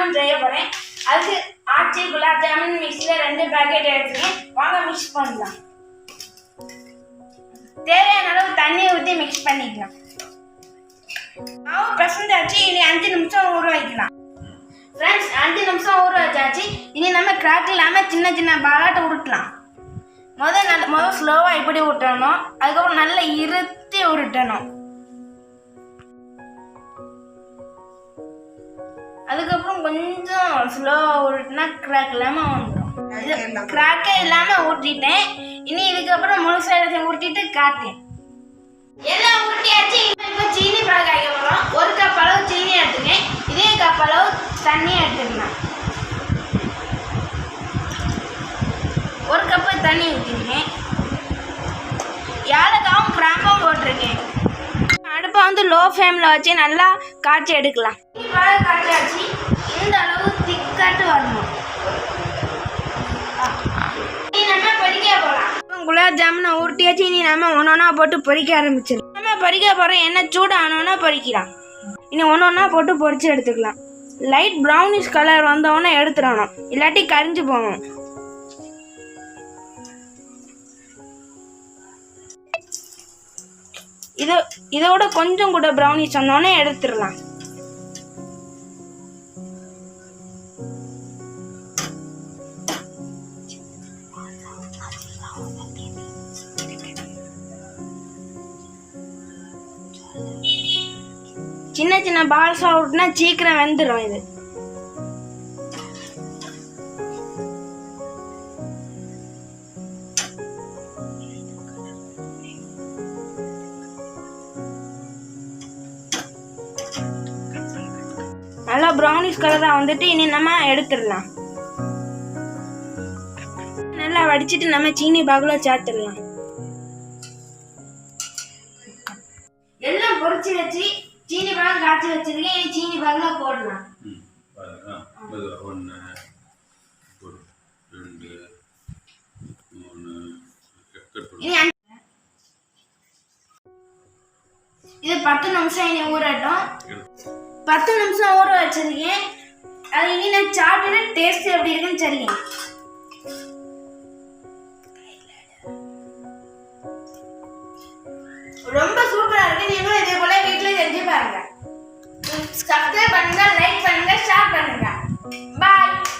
ஜாமுன் செய்ய போகிறேன் அதுக்கு ஆச்சி குலாப் ஜாமுன் மிக்ஸ்ல ரெண்டு பேக்கெட் எடுத்துக்கேன் வாங்க மிக்ஸ் பண்ணலாம். தேவையான அளவு தண்ணி ஊற்றி மிக்ஸ் பண்ணிக்கலாம். மாவு பிரசந்தாச்சு இனி அஞ்சு நிமிஷம் ஊற வைக்கலாம். ஃப்ரெண்ட்ஸ் அஞ்சு நிமிஷம் ஊற வச்சாச்சு. இனி நம்ம கிராக் இல்லாமல் சின்ன சின்ன பாலாட்டை உருட்டலாம். முதல் நல்ல முதல் ஸ்லோவாக இப்படி விட்டணும் அதுக்கப்புறம் நல்லா இருத்தி உருட்டணும். கொஞ்சம் ஸ்லோவாக உருட்டினா கிராக் இல்லாமல் வந்துடும் கிராக்கே இல்லாமல் ஊட்டிட்டேன் இனி இதுக்கப்புறம் முழுசா இடத்தை உருட்டிட்டு காட்டேன் எல்லாம் உருட்டியாச்சு இப்போ சீனி பால் காய்க்க போகிறோம் ஒரு கப் அளவு சீனி எடுத்துக்கேன் இதே கப் அளவு தண்ணி எடுத்துக்கலாம் ஒரு கப்பு தண்ணி ஊற்றிருக்கேன் ஏலக்காவும் கிராம்பும் போட்டிருக்கேன். அடுப்பை வந்து லோ ஃப்ளேமில் வச்சு நல்லா காய்ச்சி எடுக்கலாம். காய்ச்சாச்சு. இந்த அளவு திக்காட்டு வரணும். குலாப் ஜாமுனை உருட்டியாச்சு இனி நம்ம ஒன்று போட்டு பொரிக்க ஆரம்பிச்சிடலாம். நம்ம பொரிக்க போகிறோம் எண்ணெய் சூடு ஆனோன்னா பொரிக்கலாம் இனி ஒன்று போட்டு பொரிச்சு எடுத்துக்கலாம். லைட் ப்ரௌனிஷ் கலர் வந்தோடனே எடுத்துடணும். இல்லாட்டி கரிஞ்சு போகும். இது இதோட கொஞ்சம் கூட ப்ரௌனிஷ் வந்தோடனே எடுத்துடலாம். சின்ன சின்ன பால்ஸாக விட்டுனா சீக்கிரம் வெந்துடும் இது. நல்லா ப்ரௌனிஷ் கலராக வந்துட்டு இனி நம்ம எடுத்துடலாம். நல்லா வடிச்சிட்டு நம்ம சீனி பாகுல சேர்த்துடலாம். பொரிச்சு வச்சு சீனி பாகு காய்ச்சி வச்சிருக்கேன். இனி சீனி பாகுல போடலாம். ஒன்று ரெண்டு மூணு இது பத்து நிமிஷம் இனி ஊறட்டும். பத்து நிமிஷம் ஊற வச்சிருக்கேன். அது இனி நான் சாப்பிட்டு டேஸ்ட் எப்படி இருக்குன்னு தெரியும் ஷேர்